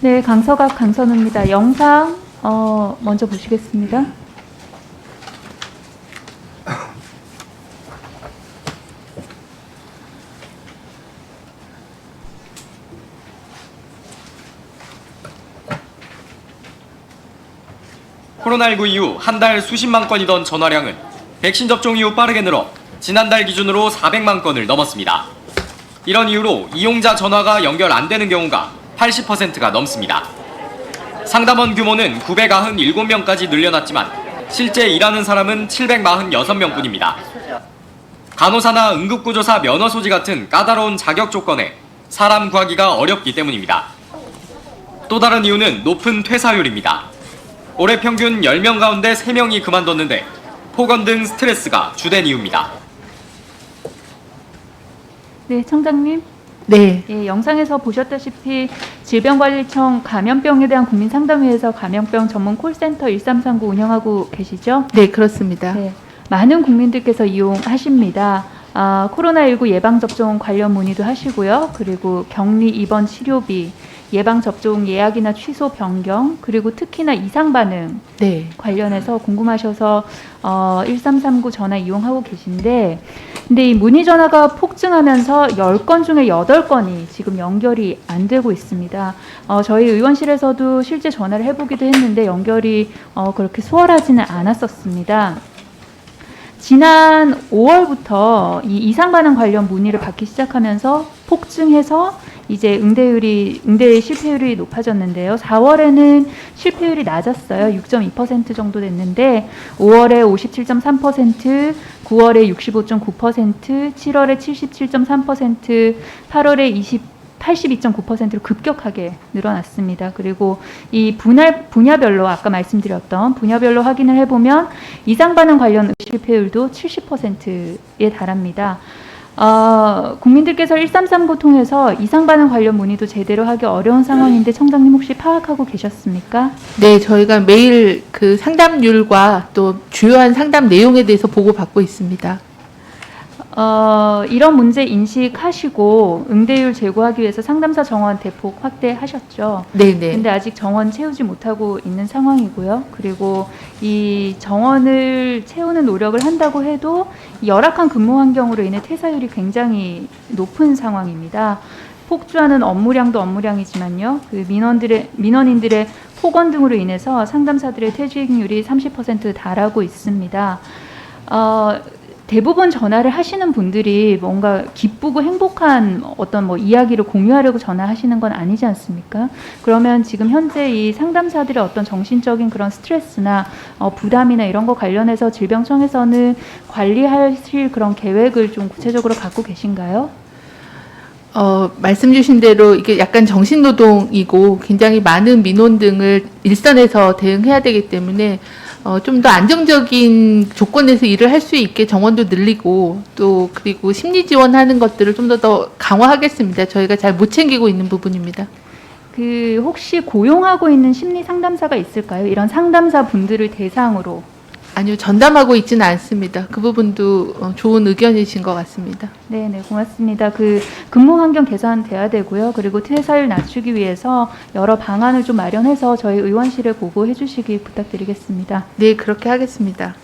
네, 강서각 강선우입니다. 영상 어, 먼저 보시겠습니다. 코로나19 이후 한 달 수십만 건이던 전화량은 백신 접종 이후 빠르게 늘어 지난달 기준으로 400만 건을 넘었습니다. 이런 이유로 이용자 전화가 연결 안 되는 경우가 80%가 넘습니다. 상담원 규모는 997명까지 늘려놨지만 실제 일하는 사람은 746명 뿐입니다. 간호사나 응급구조사 면허 소지 같은 까다로운 자격 조건에 사람 구하기가 어렵기 때문입니다. 또 다른 이유는 높은 퇴사율입니다. 올해 평균 10명 가운데 3명이 그만뒀는데 폭언 등 스트레스가 주된 이유입니다. 네, 청장님. 네, 예, 영상에서 보셨다시피 질병관리청 감염병에 대한 국민상담회에서 감염병 전문 콜센터 1339 운영하고 계시죠? 네 그렇습니다. 네, 많은 국민들께서 이용하십니다. 아, 코로나19 예방접종 관련 문의도 하시고요. 그리고 격리 입원 치료비, 예방접종 예약이나 취소 변경, 그리고 특히나 이상 반응 네, 관련해서 궁금하셔서 어, 1339 전화 이용하고 계신데 근데 이 문의 전화가 폭증하면서 10건 중에 8건이 지금 연결이 안 되고 있습니다. 어, 저희 의원실에서도 실제 전화를 해보기도 했는데 연결이 어, 그렇게 수월하지는 않았었습니다. 지난 5월부터 이 이상 반응 관련 문의를 받기 시작하면서 폭증해서 이제 응대율이 응대 실패율이 높아졌는데요. 4월에는 실패율이 낮았어요. 6.2% 정도 됐는데 5월에 57.3%, 9월에 65.9%, 7월에 77.3%, 8월에 20 82.9%로 급격하게 늘어났습니다. 그리고 이 분야, 분야별로 아까 말씀드렸던 분야별로 확인을 해보면 이상 반응 관련 실패율도 70%에 달합니다. 어, 국민들께서 1339 통해서 이상 반응 관련 문의도 제대로 하기 어려운 상황인데 청장님 혹시 파악하고 계셨습니까? 네 저희가 매일 그 상담률과 또 주요한 상담 내용에 대해서 보고 받고 있습니다. 어, 이런 문제 인식하시고 응대율 제고하기 위해서 상담사 정원 대폭 확대하셨죠. 네, 네, 근데 아직 정원 채우지 못하고 있는 상황이고요. 그리고 이 정원을 채우는 노력을 한다고 해도 이 열악한 근무 환경으로 인해 퇴사율이 굉장히 높은 상황입니다. 폭주하는 업무량도 업무량이지만요. 그 민원들의 민원인들의 폭언 등으로 인해서 상담사들의 퇴직률이 30% 달하고 있습니다. 어, 대부분 전화를 하시는 분들이 뭔가 기쁘고 행복한 어떤 뭐 이야기를 공유하려고 전화하시는 건 아니지 않습니까? 그러면 지금 현재 이 상담사들의 어떤 정신적인 그런 스트레스나 어, 부담이나 이런 거 관련해서 질병청에서는 관리하실 그런 계획을 좀 구체적으로 갖고 계신가요? 어, 말씀 주신 대로 이게 약간 정신 노동이고 굉장히 많은 민원 등을 일선에서 대응해야 되기 때문에 어, 좀 더 안정적인 조건에서 일을 할 수 있게 정원도 늘리고 또 그리고 심리 지원하는 것들을 좀더더 강화하겠습니다. 저희가 잘 못 챙기고 있는 부분입니다. 그 혹시 고용하고 있는 심리 상담사가 있을까요? 이런 상담사 분들을 대상으로 아니요, 전담하고 있지는 않습니다. 그 부분도 어, 좋은 의견이신 것 같습니다. 네, 네, 고맙습니다. 그 근무 환경 개선돼야 되고요. 그리고 퇴사율 낮추기 위해서 여러 방안을 좀 마련해서 저희 의원실에 보고해 주시기 부탁드리겠습니다. 네, 그렇게 하겠습니다.